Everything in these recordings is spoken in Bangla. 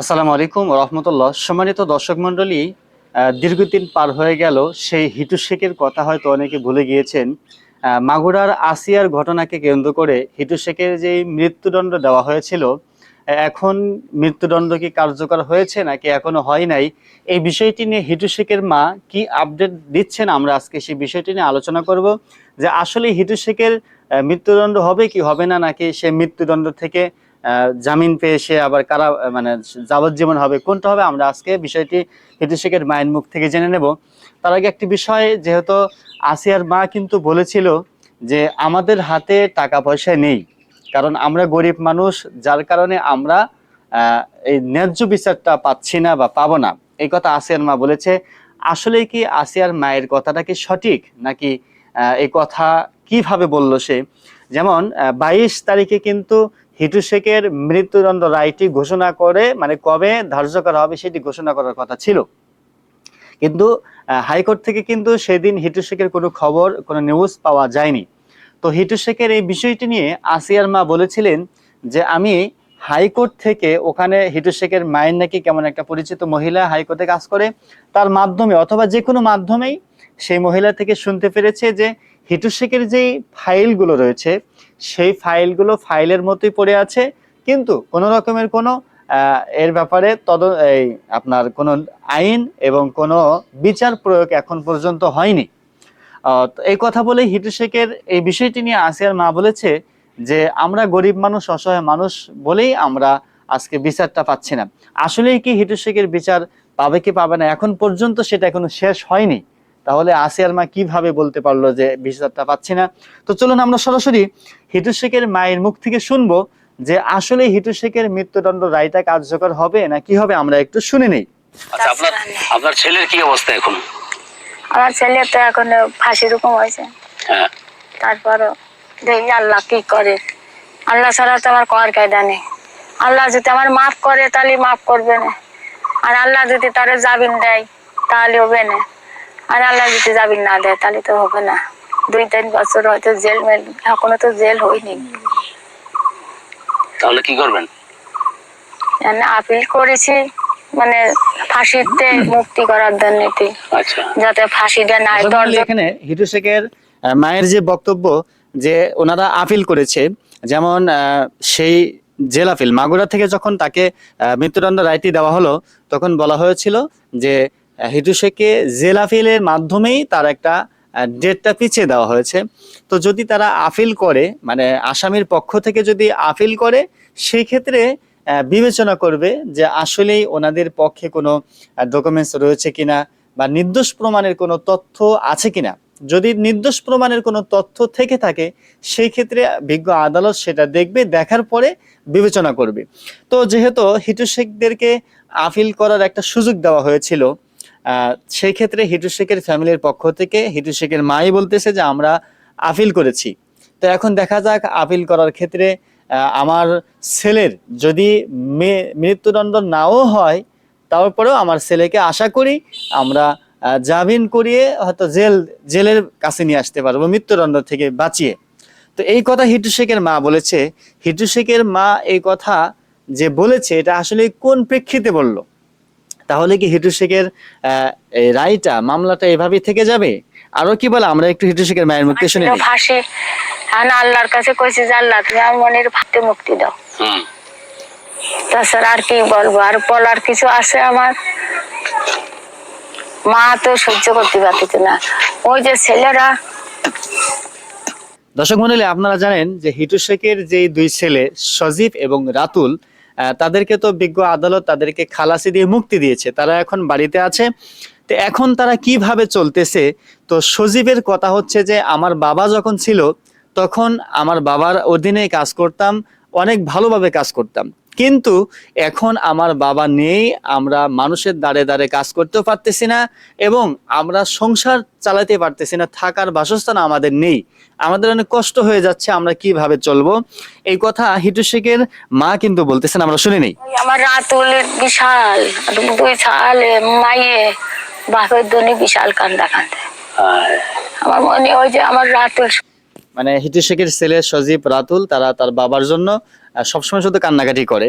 আসসালামু আলাইকুম রহমতুল্লাহ। সম্মানিত দর্শক মণ্ডলী দীর্ঘদিন পার হয়ে গেল, সেই হিটু শেখের কথা হয়তো অনেকে ভুলে গিয়েছেন। মাগুরার আসিয়ার ঘটনাকে কেন্দ্র করে হিটু শেখের যে মৃত্যুদণ্ড দেওয়া হয়েছিল, এখন মৃত্যুদণ্ড কি কার্যকর হয়েছে নাকি এখনও হয় নাই, এই বিষয়টি নিয়ে হিটু শেখের মা কি আপডেট দিচ্ছেন আমরা আজকে সেই বিষয়টি নিয়ে আলোচনা করব, যে আসলে হিটু শেখের মৃত্যুদণ্ড হবে কি হবে না নাকি সে মৃত্যুদণ্ড থেকে জামিন পেয়ে সে আবার কারা মানে যাবজ্জীবন হবে, কোনটা হবে, আমরা আজকে বিষয়টি হিটু শেখের মায়ের মুখ থেকে জেনে নেব। তার আগে একটি বিষয়, যেহেতু আসিয়ার মা কিন্তু বলেছিল যে আমাদের হাতে টাকা পয়সা নেই, কারণ আমরা গরিব মানুষ, যার কারণে আমরা এই ন্যায্য বিচারটা পাচ্ছি না বা পাবো না। এই কথা আসিয়ার মা বলেছে। আসলে কি আসিয়ার মায়ের কথাটা কি সঠিক? নাকি এই কথা কীভাবে বলল সে? যেমন বাইশ তারিখে কিন্তু হিটু শেখের মৃত্যুদণ্ড রায়টি ঘোষণা করে মানে কবে ধার্য করা হবে সেটি ঘোষণা করার কথা ছিল। কিন্তু হাইকোর্ট থেকে কিন্তু সেদিন হিটু শেখের কোনো খবর, কোনো নিউজ পাওয়া যায়নি। তো হিটু শেখের এই বিষয়টি নিয়ে আসিয়ার মা বলেছিলেন যে, আমি হাইকোর্ট থেকে ওখানে হিটু শেখের মায়ের নাকি কেমন একটা পরিচিত মহিলা হাইকোর্টে কাজ করে, তার মাধ্যমে অথবা যে কোনো মাধ্যমেই সেই মহিলা থেকে শুনতে পেরেছে যে, হিটু শেখের যেই ফাইলগুলো রয়েছে সেই ফাইলগুলো ফাইলের মতোই পড়ে আছে, কিন্তু কোনো রকমের কোনো এর ব্যাপারে তদ, এই আপনার কোনো আইন এবং কোনো বিচার প্রয়োগ এখন পর্যন্ত হয়নি। এই কথা বলে হিটু শেখের এই বিষয়টি নিয়ে আসিয়ার মা বলেছে যে, আমরা গরিব মানুষ, অসহায় মানুষ বলেই আমরা আজকে বিচারটা পাচ্ছি না। আসলেই কি হিটু শেখের বিচার পাবে কি পাবে না, এখন পর্যন্ত সেটা এখনও শেষ হয়নি। তাহলে আসিয়ার মা কীভাবে বলতে পারল যে বিচারটা পাচ্ছি না? তো চলুন আমরা সরাসরি হিটু শেখের মায়ের মুখ থেকে শুনব যে আসলে হিটু শেখের মৃত্যুদণ্ড রায়টা কার্যকর হবে না কি হবে আমরা একটু শুনে নেই। আচ্ছা আপনার আপনার ছেলের কি অবস্থা এখন? আমার ছেলে তো এখন ফাঁসি রকম হয়েছে। হ্যাঁ। তারপরও দেখি আল্লাহ কি করে। আল্লাহ ছাড়া তো আমার কর কায়দা নেই। আল্লাহ যদি আমার মাফ করে তাহলে মাফ করবে না। আর আল্লাহ যদি তারে জামিন দেয় তাহলে হবে না। আর আল্লাহ যদি জামিন না দেয় তাহলে তো হবে না। দুই তিন বছর হয়তো জেল মেল এখনও তো জেল হয়নি। তাহলে কি করবেন? আপিল করেছি মানে ফাঁসিতে মুক্তি করার জন্য আচ্ছা। যাতে ফাঁসিটা নাই আসলে এখানে হিটু শেখের আহ, মায়ের যে বক্তব্য যে ওনারা আপিল করেছে যেমন আহ, সেই জেল আপিল মাগুরা থেকে যখন তাকে আহ, মৃত্যুদণ্ড রায়টি দেওয়া হলো তখন বলা হয়েছিল যে আহ, হিটু শেখকে জেল আপিলের মাধ্যমেই তার একটা ডেটটা পিছিয়ে দেওয়া হয়েছে। তো যদি তারা আপিল করে মানে আসামির পক্ষ থেকে যদি আপিল করে সেই ক্ষেত্রে বিবেচনা করবে যে আসলেই ওনাদের পক্ষে কোনো ডকুমেন্টস রয়েছে কিনা বা নির্দোষ প্রমাণের কোনো তথ্য আছে কিনা। যদি নির্দোষ প্রমাণের কোনো তথ্য থেকে থাকে সেই ক্ষেত্রে বিজ্ঞ আদালত সেটা দেখবে দেখার পরে বিবেচনা করবে। তো যেহেতু হিটু শেখদেরকে আপিল করার একটা সুযোগ দেওয়া হয়েছিল সেই ক্ষেত্রে হিটু শেখের ফ্যামিলির পক্ষ থেকে হিটু শেখের মাই বলতেছে যে আমরা আপিল করেছি। তো এখন দেখা যাক আপিল করার ক্ষেত্রে আমার ছেলের যদি মৃত্যুদণ্ড নাও হয়, তারপরেও আমার ছেলেকে আশা করি আমরা জামিন করিয়ে হয়তো জেল, জেলের কাছে নিয়ে আসতে পারব মৃত্যুদণ্ড থেকে বাঁচিয়ে। তো এই কথা হিটু শেখের মা বলেছে। হিটু শেখের মা এই কথা যে বলেছে, এটা আসলে কোন প্রেক্ষিতে বলল? তাহলে কি হিটু শেখের রায়টা মামলাটা এভাবেই থেকে যাবে? আরও কি বলে? আমরা একটু হিটু শেখের মায়ের মুখে শুনে। ফাঁসি আল্লাহর কাছে কইছি যে আল্লাহ তুমি আমার মনের ভাতে মুক্তি দাও। তাছাড়া আর কি বলব? আর বলার কিছু আছে আমার? মা তো সহ্য করতে পারতেছে না। ওই যে ছেলেরা দর্শক মন্ডলী আপনারা জানেন যে হিটু শেখের যে দুই ছেলে সজীব এবং রাতুল তাদেরকে তো বিজ্ঞ আদালত তাদেরকে খালাসি দিয়ে মুক্তি দিয়েছে, তারা এখন বাড়িতে আছে। তো এখন তারা কীভাবে চলতেছে? তো সজীবের কথা হচ্ছে যে, আমার বাবা যখন ছিল, তখন আমার বাবার অধীনে কাজ করতাম, অনেক ভালোভাবে কাজ করতাম। কিন্তু এখন আমার বাবা নেই আমরা মানুষের দাঁড়ে দাঁড়ে কাজ করতেও পারতেছি না এবং আমরা সংসার চালাতে পারতেছি না থাকার বাসস্থান আমাদের নেই। আমাদের অনেক কষ্ট হয়ে যাচ্ছে আমরা কীভাবে চলবো? এই কথা হিটু শেখের মা কিন্তু বলতেছেন আমরা শুনে নেই। আমার রাতুল বিশাল সালে মাইয়ে বাপের দনি বিশাল কান্দা কান্দে হ্যাঁ। আমার মনে ওই যে আমার রাতুল মানে হিটু শেখের ছেলে সজীব রাতুল, তারা তার বাবার জন্য সবসময় শুধু কান্নাকাটি করে।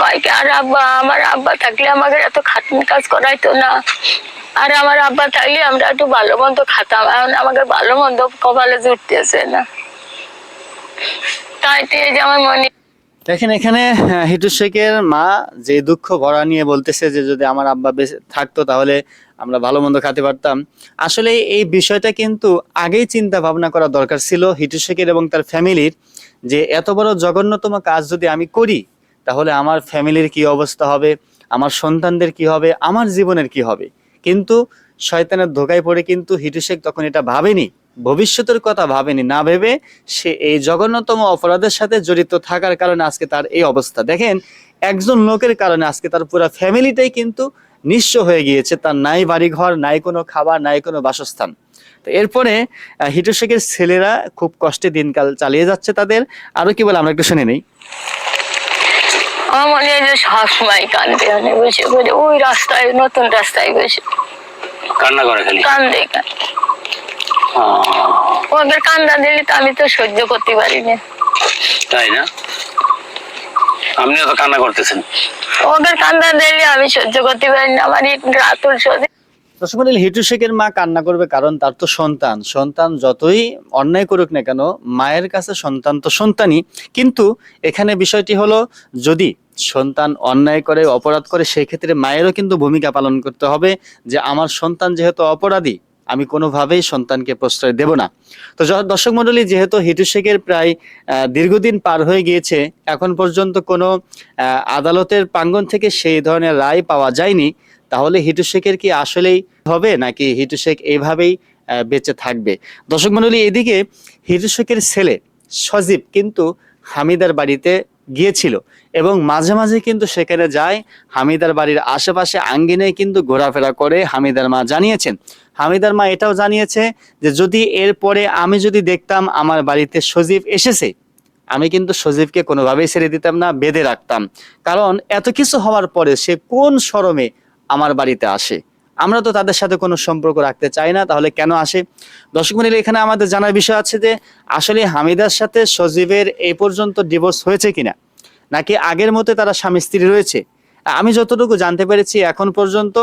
কয় আর আব্বা, আমার আব্বা থাকলে আমাকে এত কাজ না। আর আমার আব্বা থাকলে আমরা একটু ভালো মন্দ খাতাম, এখন আমাকে ভালো মন্দ কপালে জুটতেছে না। তাই যে আমার মনে দেখেন এখানে আহ, হিটু শেখের মা যে দুঃখ ভরা নিয়ে বলতেছে যে যদি আমার আব্বা বেঁচে থাকতো তাহলে আমরা ভালো মন্দ খাতে পারতাম। আসলে এই বিষয়টা কিন্তু আগেই চিন্তা ভাবনা করা দরকার ছিল হিটু শেখের এবং তার ফ্যামিলির যে এত বড় জঘন্যতম কাজ যদি আমি করি তাহলে আমার ফ্যামিলির কি অবস্থা হবে? আমার সন্তানদের কি হবে? আমার জীবনের কি হবে? কিন্তু শয়তানের ধোকায় পড়ে কিন্তু হিটু শেখ তখন এটা ভাবেনি। ভবিষ্যতের কথা ভাবেনি না ভেবে সে এই জঘন্যতম অপরাধের সাথে জড়িত থাকার কারণে আজকে তার এই অবস্থা। দেখেন একজন লোকের কারণে আজকে তার পুরো ফ্যামিলিটাই কিন্তু নিঃস্ব হয়ে গিয়েছে। তার নাই বাড়ি ঘর নাই কোনো খাবার নাই কোনো বাসস্থান। তো এরপরে আহ, শেখের ছেলেরা খুব কষ্টে দিনকাল চালিয়ে যাচ্ছে তাদের। আরও কি বলে আমরা একটু শুনে নেই। আমার মনে হয় যে সবসময় কান্দে মানে বসে বসে ওই রাস্তায় নতুন রাস্তায় বসে। কান্না করে খালি? কান্দে কান্দে। ওদের কান্দা দিলে তো আমি তো সহ্য করতে পারি না। তাই না? আপনিও তো কান্না করতেছেন। ওদের কান্দা দিলে আমি সহ্য করতে পারি না আমার রাতুল সহ্য হিটু শেখের মা কান্না করবে কারণ তার তো সন্তান। সন্তান যতই অন্যায় করুক না কেন মায়ের কাছে সন্তান তো সন্তানই। কিন্তু এখানে বিষয়টি হলো যদি সন্তান অন্যায় করে অপরাধ করে সেই ক্ষেত্রে মায়েরও কিন্তু ভূমিকা পালন করতে হবে যে আমার সন্তান যেহেতু অপরাধী আমি কোনোভাবেই সন্তানকে প্রশ্রয় দেব না। তো দর্শক মন্ডলী যেহেতু হিটু শেখের প্রায় দীর্ঘদিন পার হয়ে গিয়েছে, এখন পর্যন্ত কোনো আদালতের প্রাঙ্গণ থেকে সেই ধরনের রায় পাওয়া যায়নি, তাহলে হিটু শেখের কি আসলেই হবে, নাকি হিটু শেখ এইভাবেই বেঁচে থাকবে? দর্শক মন্ডলী এদিকে হিটু শেখের ছেলে সজীব কিন্তু হামিদার বাড়িতে গিয়েছিল এবং মাঝে মাঝে কিন্তু সেখানে যায়, হামিদার বাড়ির আশেপাশে আঙ্গিনে কিন্তু ঘোরাফেরা করে হামিদার মা জানিয়েছেন। হামিদার মা এটাও জানিয়েছে যে যদি এরপরে আমি যদি দেখতাম আমার বাড়িতে সজীব এসেছে, আমি কিন্তু সজীবকে কোনোভাবেই ছেড়ে দিতাম না, বেঁধে রাখতাম। কারণ এত কিছু হওয়ার পরে সে কোন শরমে আমার বাড়িতে আসে? আমরা তো তাদের সাথে কোনো সম্পর্ক রাখতে চাই না, তাহলে কেন আসে? দর্শক মন্ডলী, এখানে আমাদের জানার বিষয় আছে যে, আসলে হামিদার সাথে সজীবের এই পর্যন্ত ডিভোর্স হয়েছে কিনা? নাকি আগের মতো তারা স্বামী স্ত্রী রয়েছে? আমি যতটুকু জানতে পেরেছি, এখন পর্যন্ত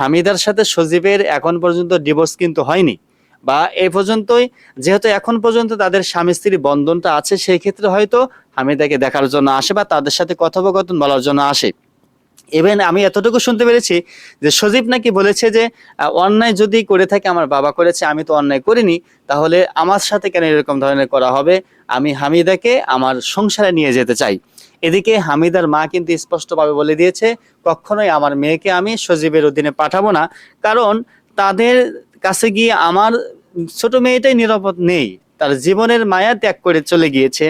হামিদার সাথে সজীবের এখন পর্যন্ত ডিভোর্স কিন্তু হয়নি। বা এই পর্যন্তই, যেহেতু এখন পর্যন্ত তাদের স্বামী স্ত্রী বন্ধনটা আছে, সেই ক্ষেত্রে হয়তো হামিদাকে দেখার জন্য আসে বা তাদের সাথে কথোপকথন বলার জন্য আসে। ইভেন আমি এতটুকু শুনতে পেরেছি যে সজীব নাকি বলেছে যে অন্যায় যদি করে থাকে আমার বাবা করেছে, আমি তো অন্যায় করিনি, তাহলে আমার সাথে কেন এরকম ধরনের করা হবে? আমি হামিদাকে আমার সংসারে নিয়ে যেতে চাই। এদিকে হামিদার মা কিন্তু স্পষ্টভাবে বলে দিয়েছে, কখনোই আমার মেয়েকে আমি সজীবের অধীনে পাঠাবো না, কারণ তাদের কাছে গিয়ে আমার ছোট মেয়েটাই নিরাপদ নেই, তার জীবনের মায়া ত্যাগ করে চলে গিয়েছে,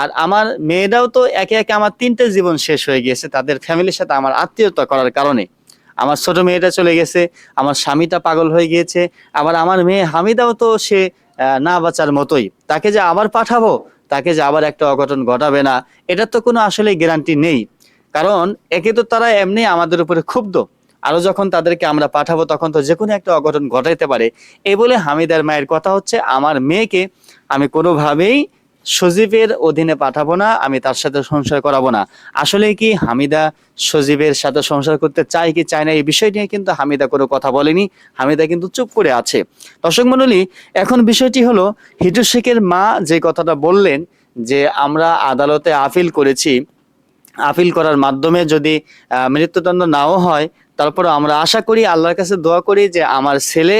আর আমার মেয়েরাও তো একে একে আমার তিনটে জীবন শেষ হয়ে গিয়েছে, তাদের ফ্যামিলির সাথে আমার আত্মীয়তা করার কারণে। আমার ছোট মেয়েটা চলে গেছে, আমার স্বামীটা পাগল হয়ে গিয়েছে, আবার আমার মেয়ে হামিদাও তো সে না বাঁচার মতোই, তাকে যে আবার পাঠাবো তাকে যে আবার একটা অঘটন ঘটাবে না, এটার তো কোনো আসলে গ্যারান্টি নেই। কারণ একে তো তারা এমনি আমাদের উপরে ক্ষুব্ধ। আরও যখন তাদেরকে আমরা পাঠাবো, তখন তো যে কোনো একটা অঘটন ঘটাইতে পারে। এ বলে হামিদার মায়ের কথা হচ্ছে, আমার মেয়েকে আমি কোনোভাবেই সজীবের অধীনে পাঠাবো না, আমি তার সাথে সংসার করাবো না। আসলে কি হামিদা সজীবের সাথে সংসার করতে চায় কি চায় না, এই বিষয় নিয়ে কিন্তু হামিদা কোনো কথা বলেনি। হামিদা কিন্তু চুপ করে আছে। দর্শক মন্ডলী এখন বিষয়টি হলো, হিটু শেখের মা যে কথাটা বললেন যে, আমরা আদালতে আপিল করেছি। আপিল করার মাধ্যমে যদি মৃত্যুদণ্ড নাও হয় তারপর আমরা আশা করি, আল্লাহর কাছে দোয়া করি যে, আমার ছেলে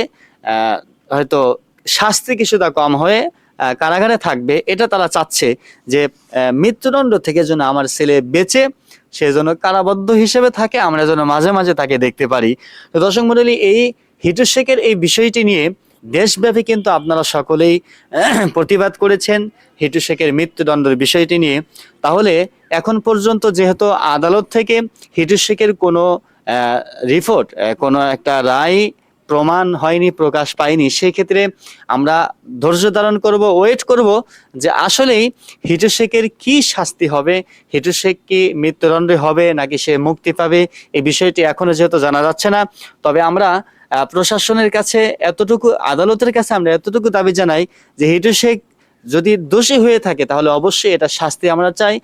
হয়তো শাস্তি কিছুটা কম হয়ে কারাগারে থাকবে, এটা তারা চাচ্ছে যে মৃত্যুদণ্ড থেকে যেন আমার ছেলে বেঁচে, সে যেন কারাবদ্ধ হিসেবে থাকে, আমরা যেন মাঝে মাঝে তাকে দেখতে পারি। তো দর্শক মন্ডলী এই হিটু শেখের এই বিষয়টি নিয়ে দেশব্যাপী কিন্তু আপনারা সকলেই প্রতিবাদ করেছেন হিটু শেখের মৃত্যুদণ্ডের বিষয়টি নিয়ে। তাহলে এখন পর্যন্ত যেহেতু আদালত থেকে হিটু শেখের কোনো রিপোর্ট কোনো একটা রায় প্রমাণ হয়নি, প্রকাশ পায়নি। সেই ক্ষেত্রে আমরা ধৈর্য ধারণ করব, ওয়েট করব যে আসলেই হিটু শেখের কি শাস্তি হবে, হিটু শেখ কি মৃত্যুদণ্ডে হবে নাকি সে মুক্তি পাবে, এই বিষয়টি এখনও যেহেতু জানা যাচ্ছে না। তবে আমরা প্রশাসনের কাছে এতটুকু, আদালতের কাছে আমরা এতটুকু দাবি জানাই যে হিটু শেখ যদি দোষী হয়ে থাকে তাহলে অবশ্যই এটা শাস্তি আমরা চাই।